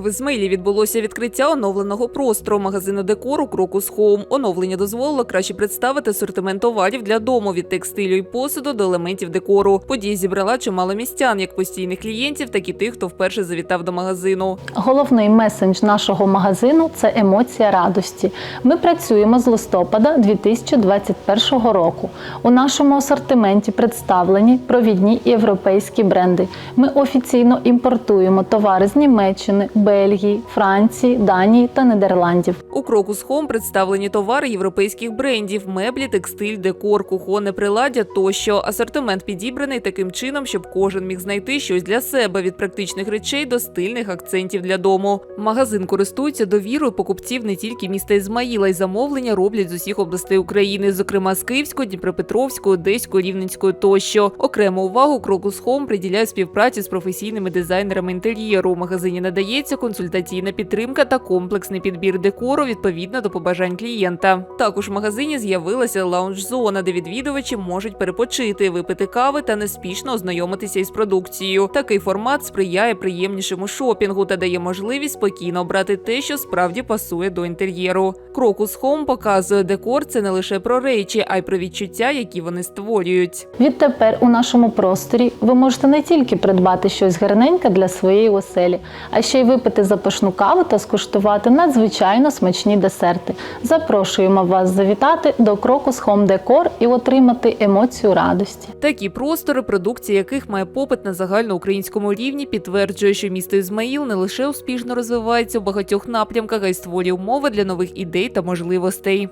В Ізмаїлі відбулося відкриття оновленого простору магазину декору Крокус Хоум. Оновлення дозволило краще представити асортимент товарів для дому від текстилю і посуду до елементів декору. Подія зібрала чимало містян, як постійних клієнтів, так і тих, хто вперше завітав до магазину. Головний месендж нашого магазину це емоція радості. Ми працюємо з листопада 2021 року. У нашому асортименті представлені провідні європейські бренди. Ми офіційно імпортуємо товари з Німеччини, Бельгії, Франції, Данії та Нідерландів. У Крокус Хоум представлені товари європейських брендів: меблі, текстиль, декор, кухонне приладдя тощо. Асортимент підібраний таким чином, щоб кожен міг знайти щось для себе від практичних речей до стильних акцентів для дому. Магазин користується довірою покупців не тільки міста Ізмаїла, й замовлення роблять з усіх областей України, зокрема з Київської, Дніпропетровської, Одеської, Рівненської тощо. Окрему увагу Крокус Хоум приділяє співпраці з професійними дизайнерами інтер'єру. У магазині надається консультаційна підтримка та комплексний підбір декору відповідно до побажань клієнта. Також в магазині з'явилася лаунж-зона, де відвідувачі можуть перепочити, випити кави та неспішно ознайомитися із продукцією. Такий формат сприяє приємнішому шопінгу та дає можливість спокійно обрати те, що справді пасує до інтер'єру. Крокус Хоум показує декор це не лише про речі, а й про відчуття, які вони створюють. Відтепер у нашому просторі ви можете не тільки придбати щось гарненьке для своєї оселі, а ще й випити запашну каву та скуштувати надзвичайно смачні десерти. Запрошуємо вас завітати до Крокус Home Decor і отримати емоцію радості. Такі простори, продукція яких має попит на загальноукраїнському рівні, підтверджує, що місто Ізмаїл не лише успішно розвивається у багатьох напрямках, а й створює умови для нових ідей та можливостей.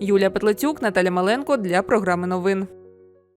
Юлія Петлацюк, Наталя Маленко для програми новин.